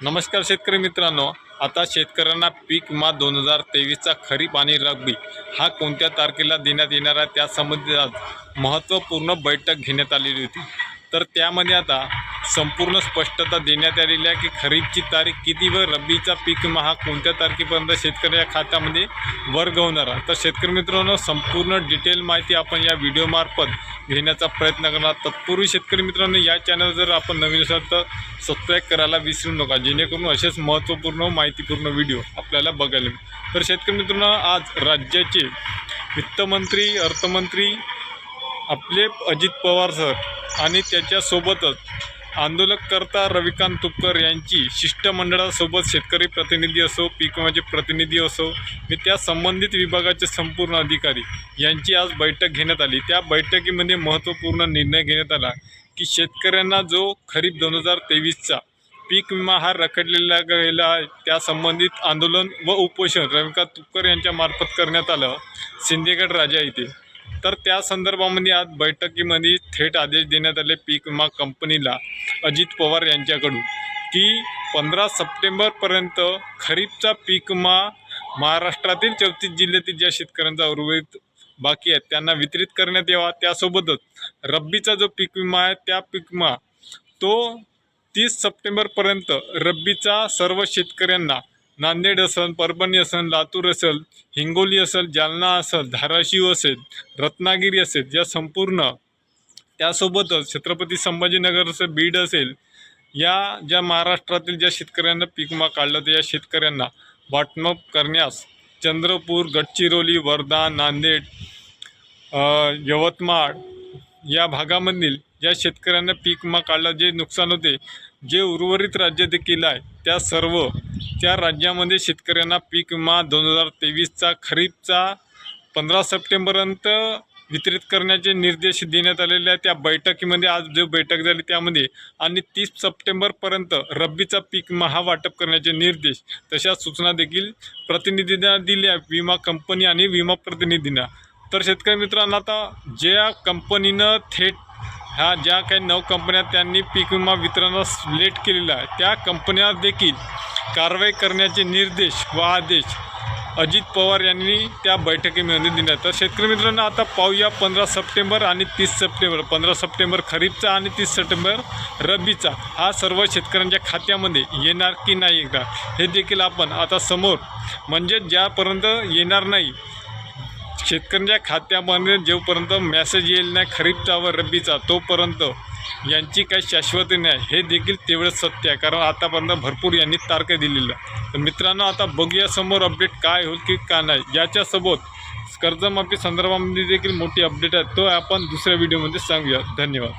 नमस्कार शेतकरी मित्रांनो. आता शेतकऱ्यांना पीक मा दोन हजार तेवीसचा खरीप आणि रब्बी हा कोणत्या तारखेला देण्यात येणार आहे त्यासंबंधी आज महत्त्वपूर्ण बैठक घेण्यात आलेली होती. तर त्यामध्ये आता संपूर्ण स्पष्टता देण्यात आलेली आहे की खरीपची तारीख किती व रब्बीचा पीक विमा हा कोणत्या तारखेपर्यंत शेतकऱ्या खात्यामध्ये वर्ग होणार तर शेतकरी मित्रांनो संपूर्ण डिटेल माहिती आपण या व्हिडिओमार्फत घेण्याचा प्रयत्न करणार. तत्पूर्वी शेतकरी मित्रांनो या चॅनल जर आपण नवीन असाल तर सबस्क्राईब करायला विसरू नका. जेणेकरून असेच महत्त्वपूर्ण माहितीपूर्ण व्हिडिओ आपल्याला बघायला मिळेल. तर शेतकरी मित्रांनो आज राज्याचे वित्तमंत्री अर्थमंत्री आपले अजित पवार सर आणि त्याच्यासोबतच आंदोलकर्ता रविकांत तुपकर यांची शिष्टमंडळासोबत शेतकरी प्रतिनिधी असो पीक विम्याचे प्रतिनिधी असो व त्या संबंधित विभागाचे संपूर्ण अधिकारी यांची आज बैठक घेण्यात आली. त्या बैठकीमध्ये महत्त्वपूर्ण निर्णय घेण्यात आला की शेतकऱ्यांना जो खरीप दोन हजार तेवीसचा पीक विमा हा रखडलेला गेला आहे त्या संबंधित आंदोलन व उपोषण रविकांत तुपकर यांच्या मार्फत करण्यात आलं. सिंदेगड राजा इथे तर त्या संदर्भामध्ये आज बैठकीमध्ये थेट आदेश देण्यात आले पीक विमा कंपनीला अजित पवार यांच्याकडून की पंधरा सप्टेंबरपर्यंत खरीपचा पीक विमा महाराष्ट्रातील चौतीस जिल्ह्यातील ज्या शेतकऱ्यांचा उर्वरित बाकी आहेत त्यांना वितरित करण्यात यावा. त्यासोबतच रब्बीचा जो पीक विमा आहे त्या पीक विमा तो तीस सप्टेंबरपर्यंत रब्बीचा सर्व शेतकऱ्यांना नांदेड असेल परभणी असेल लातूर असेल हिंगोली असेल जालना असेल धाराशिव असेल रत्नागिरी असेल या संपूर्ण त्यासोबतच छत्रपती संभाजीनगर असेल बीड असेल या ज्या महाराष्ट्रातील ज्या शेतकऱ्यांना पीकमा काढलं तर या शेतकऱ्यांना वाटणूक करण्यास चंद्रपूर गडचिरोली वर्धा नांदेड यवतमाळ या भागामधील ज्या शेतकऱ्यांना पीक विमा काढला जे नुकसान होते जे उर्वरित राज्य देखील आहे त्या सर्व त्या राज्यामध्ये शेतकऱ्यांना पीक विमा दोन हजार तेवीसचा खरीपचा पंधरा सप्टेंबरपर्यंत वितरित करण्याचे निर्देश देण्यात आलेले आहेत. त्या बैठकीमध्ये आज जो बैठक झाली त्यामध्ये आणि तीस सप्टेंबरपर्यंत रब्बीचा पीक विमा हा वाटप करण्याचे निर्देश तशा सूचना देखील प्रतिनिधींना दिल्या विमा कंपनी आणि विमा प्रतिनिधींना. तर शेतकरी मित्रांनो आता ज्या कंपनीनं थेट ह्या ज्या काही नऊ कंपन्या त्यांनी पीक विमा वितरणास लेट केलेला आहे त्या कंपन्या देखील कारवाई करण्याचे निर्देश व आदेश अजित पवार यांनी त्या बैठकीमध्ये दिले तर शेतकरी मित्रांनो आता पाहूया पंधरा सप्टेंबर आणि तीस सप्टेंबर. पंधरा सप्टेंबर खरीपचा आणि तीस सप्टेंबर रब्बीचा हा सर्व शेतकऱ्यांच्या खात्यामध्ये येणार की नाही एकदा हे देखील आपण आता समोर म्हणजे ज्यापर्यंत येणार नाही शेतकऱ्यांच्या खात्यामध्ये जोपर्यंत मॅसेज येईल नाही खरीपचा व रब्बीचा तोपर्यंत यांची काही शाश्वती नाही. हे देखील तेवढंच सत्य आहे. कारण आतापर्यंत भरपूर यांनी तारखे दिलेलं तर मित्रांनो आता बघूया समोर अपडेट काय होईल की का नाही. याच्यासोबत कर्जमाफी संदर्भामध्ये देखील मोठी अपडेट आहे तो आपण दुसऱ्या व्हिडिओमध्ये सांगूया. धन्यवाद.